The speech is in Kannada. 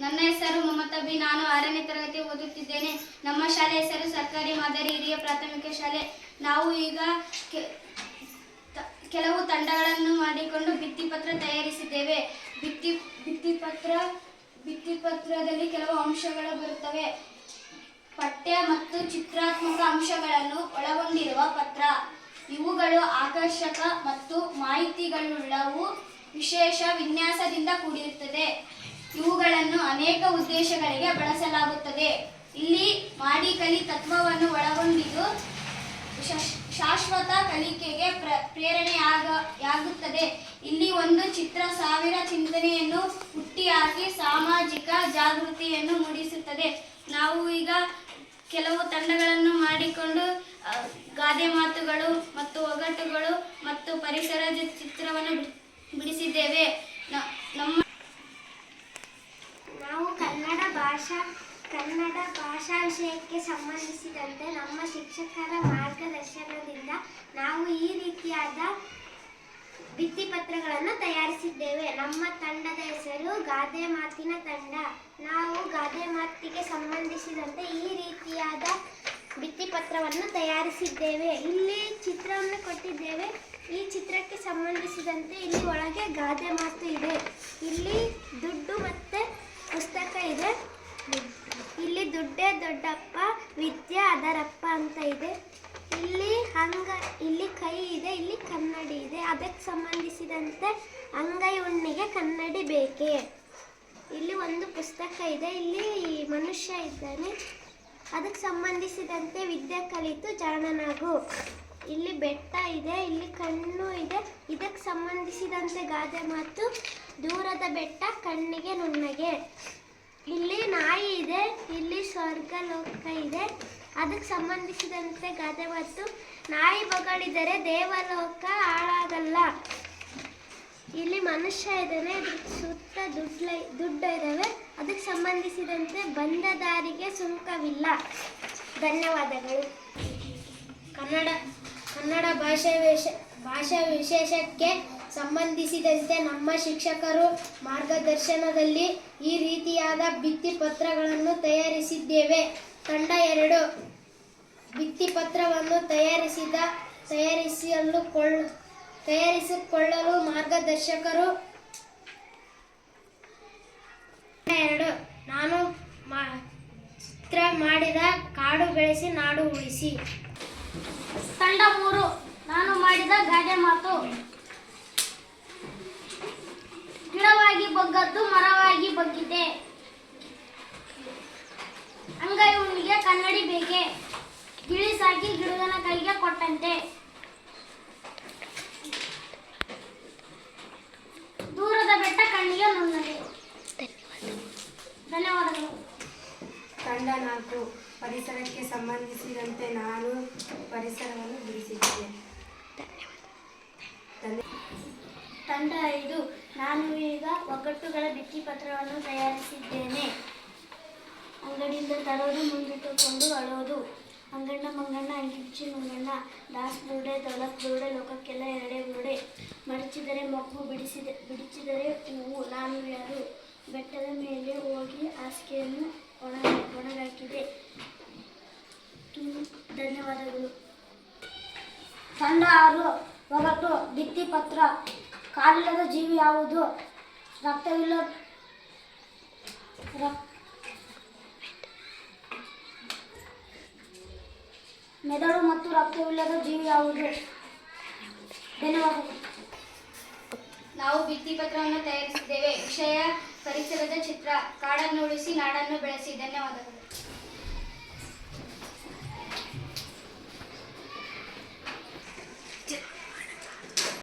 ನನ್ನ ಹೆಸರು ಮಮತಾ ಬಿ. ನಾನು ಆರನೇ ತರಗತಿ ಓದುತ್ತಿದ್ದೇನೆ. ನಮ್ಮ ಶಾಲೆ ಹೆಸರು ಸರ್ಕಾರಿ ಮಾದರಿ ಹಿರಿಯ ಪ್ರಾಥಮಿಕ ಶಾಲೆ. ನಾವು ಈಗ ಕೆಲವು ತಂಡಗಳನ್ನು ಮಾಡಿಕೊಂಡು ಭಿತ್ತಿಪತ್ರ ತಯಾರಿಸಿದ್ದೇವೆ. ಭಿತ್ತಿ ಭಿತ್ತಿಪತ್ರ ಭಿತ್ತಿಪತ್ರದಲ್ಲಿ ಕೆಲವು ಅಂಶಗಳು ಬರುತ್ತವೆ. ಪಠ್ಯ ಮತ್ತು ಚಿತ್ರಾತ್ಮಕ ಅಂಶಗಳನ್ನು ಒಳಗೊಂಡಿರುವ ಪತ್ರ. ಇವುಗಳು ಆಕರ್ಷಕ ಮತ್ತು ಮಾಹಿತಿಗಳುಳ್ಳವು. ವಿಶೇಷ ವಿನ್ಯಾಸದಿಂದ ಕೂಡಿರುತ್ತದೆ. ಇವುಗಳನ್ನು ಅನೇಕ ಉದ್ದೇಶಗಳಿಗೆ ಬಳಸಲಾಗುತ್ತದೆ. ಇಲ್ಲಿ ಮಾಡಿ ಕಲಿ ತತ್ವವನ್ನು ಒಳಗೊಂಡಿದ್ದು ಶಶ್- ಶಾಶ್ವತ ಕಲಿಕೆಗೆ ಪ್ರ ಪ್ರೇರಣೆಯಾಗುತ್ತದೆ ಇಲ್ಲಿ ಒಂದು ಚಿತ್ರ ಸಾವಿರ ಚಿಂತನೆಯನ್ನು ಹುಟ್ಟಿಹಾಕಿ ಸಾಮಾಜಿಕ ಜಾಗೃತಿಯನ್ನು ಮೂಡಿಸುತ್ತದೆ. ನಾವು ಈಗ ಕೆಲವು ತಂಡಗಳನ್ನು ಮಾಡಿಕೊಂಡು ಗಾದೆ ಮಾತುಗಳು ಮತ್ತು ಒಗಟುಗಳು ಮತ್ತು ಪರಿಸರದ ಚಿತ್ರವನ್ನು ಬಿಡ್- ಬಿಡಿಸಿದ್ದೇವೆ ನ- ನಮ್ಮ ನಾವು ಕನ್ನಡ ಭಾಷಾ ಕನ್ನಡ ಭಾಷಾ ವಿಷಯಕ್ಕೆ ಸಂಬಂಧಿಸಿದಂತೆ ನಮ್ಮ ಶಿಕ್ಷಕರ ಮಾರ್ಗದರ್ಶನದಿಂದ ನಾವು ಈ ರೀತಿಯಾದ ಭಿತ್ತಿಪತ್ರಗಳನ್ನು ತಯಾರಿಸಿದ್ದೇವೆ. ನಮ್ಮ ತಂಡದ ಹೆಸರು ಗಾದೆ ಮಾತಿನ ತಂಡ. ನಾವು ಗಾದೆ ಮಾತಿಗೆ ಸಂಬಂಧಿಸಿದಂತೆ ಈ ರೀತಿಯಾದ ಭಿತ್ತಿಪತ್ರವನ್ನು ತಯಾರಿಸಿದ್ದೇವೆ. ಇಲ್ಲಿ ಚಿತ್ರವನ್ನು ಕೊಟ್ಟಿದ್ದೇವೆ. ಈ ಚಿತ್ರಕ್ಕೆ ಸಂಬಂಧಿಸಿದಂತೆ ಇಲ್ಲಿ ಒಳಗೆ ಗಾದೆ ಮಾತು ಇದೆ. ಇಲ್ಲಿ ದುಡ್ಡು ಮತ್ತೆ ದುಡ್ಡೇ ದೊಡ್ಡಪ್ಪ, ವಿದ್ಯೆ ಅದರಪ್ಪ ಅಂತ ಇದೆ. ಇಲ್ಲಿ ಅಂಗ ಇಲ್ಲಿ ಕೈ ಇದೆ, ಇಲ್ಲಿ ಕನ್ನಡಿ ಇದೆ. ಅದಕ್ಕೆ ಸಂಬಂಧಿಸಿದಂತೆ ಅಂಗೈ ಉಣ್ಣಿಗೆ ಕನ್ನಡಿ ಬೇಕೇ? ಇಲ್ಲಿ ಒಂದು ಪುಸ್ತಕ ಇದೆ, ಇಲ್ಲಿ ಮನುಷ್ಯ ಇದ್ದಾನೆ. ಅದಕ್ಕೆ ಸಂಬಂಧಿಸಿದಂತೆ ವಿದ್ಯೆ ಕಲಿತು ಜಾಣನಾಗು. ಇಲ್ಲಿ ಬೆಟ್ಟ ಇದೆ, ಇಲ್ಲಿ ಕಣ್ಣು ಇದೆ. ಇದಕ್ಕೆ ಸಂಬಂಧಿಸಿದಂತೆ ಗಾದೆ ಮಾತು, ದೂರದ ಬೆಟ್ಟ ಕಣ್ಣಿಗೆ ನುಣ್ಣಗೆ. ಇಲ್ಲಿ ನಾಯಿ ಇದೆ, ಇಲ್ಲಿ ಸ್ವರ್ಗ ಲೋಕ ಇದೆ. ಅದಕ್ಕೆ ಸಂಬಂಧಿಸಿದಂತೆ ಗಾದೆ ಮತ್ತು ನಾಯಿ ಬಗಳಿದರೆ ದೇವಲೋಕ ಹಾಳಾಗಲ್ಲ. ಇಲ್ಲಿ ಮನುಷ್ಯ ಇದ್ದಾನೆ ಸುತ್ತ ದುಡ್ಲ, ದುಡ್ಡು ಇದ್ದಾವೆ. ಅದಕ್ಕೆ ಸಂಬಂಧಿಸಿದಂತೆ ಬಂದ ದಾರಿಗೆ ಸುಂಕವಿಲ್ಲ. ಧನ್ಯವಾದಗಳು. ಕನ್ನಡ ಕನ್ನಡ ಭಾಷೆ ವಿಶೇಷ ಭಾಷಾ ವಿಶೇಷಕ್ಕೆ ಸಂಬಂಧಿಸಿದಂತೆ ನಮ್ಮ ಶಿಕ್ಷಕರು ಮಾರ್ಗದರ್ಶನದಲ್ಲಿ ಈ ರೀತಿಯಾದ ಭಿತ್ತಿಪತ್ರಗಳನ್ನು ತಯಾರಿಸಿದ್ದೇವೆ. ತಂಡ ಎರಡು ಭಿತ್ತಿಪತ್ರವನ್ನು ತಯಾರಿಸಿದ ತಯಾರಿಸಲು ಕೊಳ್ಳ, ತಯಾರಿಸಿಕೊಳ್ಳಲು ಮಾರ್ಗದರ್ಶಕರು ಎರಡು. ನಾನು ಚಿತ್ರ ಮಾಡಿದ ಕಾಡು ಬೆಳೆಸಿ, ನಾಡು ಉಳಿಸಿ. ತಂಡ ಮೂರು. ನಾನು ಮಾಡಿದ ಗಾದೆ ಮಾತು. ಗಿಡವಾಗಿ ಬಗ್ಗದ್ದು ಮರವಾಗಿ ಬಗ್ಗಿದೆ. ಅಂಗೈವನಿಗೆ ಕನ್ನಡಿ ಬೇಕೆ? ಗಿಳಿ ಸಾಕಿ ಗಿಡದನ ಕೈಗೆ ಕೊಟ್ಟಂತೆ. ದೂರದ ಬೆಟ್ಟ ಕಣ್ಣಿಗೆ ನುಣ್ಣಗೆ ಧನ್ಯವಾದಗಳು. ತಂಡ ನಾಲ್ಕು, ಪರಿಸರಕ್ಕೆ ಸಂಬಂಧಿಸಿದಂತೆ ನಾನು ಪರಿಸರವನ್ನು ಬಿಡಿಸಿದ್ದೇನೆ ತಂಡ ಐದು. ನಾನು ಈಗ ಒಗ್ಗಟ್ಟುಗಳ ಭಿತ್ತಿಪತ್ರವನ್ನು ತಯಾರಿಸಿದ್ದೇನೆ. ಅಂಗಡಿಯಿಂದ ತರೋದು, ಮುಂದಿಟ್ಟುಕೊಂಡು ಅಳೋದು. ಅಂಗಣ್ಣ ಮಂಗಣ್ಣ ಅಂಗಿಚ್ಚಿ ಮಂಗಣ್ಣ, ದಾಸ್ ಬುರುಡೆ ದೊಳಕ್ ಬುರುಡೆ, ಲೋಕಕ್ಕೆಲ್ಲ ಎರಡೇ ಬುರುಡೆ. ಮಡಚಿದರೆ ಮಗು ಬಿಡಿಸಿದ ಬಿಡಿಸಿದರೆ ಹೂವು. ನಾನು ಯಾರು? ಬೆಟ್ಟದ ಮೇಲೆ ಹೋಗಿ ಹಾಸಿಗೆಯನ್ನು ಒಣ ಒಣಗಾಕಿದೆ. ಧನ್ಯವಾದಗಳು. ತಂಡ ಆರು ಒಗಟು ಭಿತ್ತಿಪತ್ರ ಕಾಲಿಲ್ಲದ ಜೀವಿ ಯಾವುದು? ರಕ್ತವಿಲ್ಲ ಮೆದಳು ಮತ್ತು ರಕ್ತವಿಲ್ಲದ ಜೀವಿ ಯಾವುದು? ಧನ್ಯವಾದಗಳು. ನಾವು ಭಿತ್ತಿಪತ್ರವನ್ನು ತಯಾರಿಸಿದ್ದೇವೆ. ವಿಷಯ ಪರಿಸರದ ಚಿತ್ರ. ಕಾಡನ್ನು ಉಳಿಸಿ ನಾಡನ್ನು ಬೆಳೆಸಿ. ಧನ್ಯವಾದಗಳು.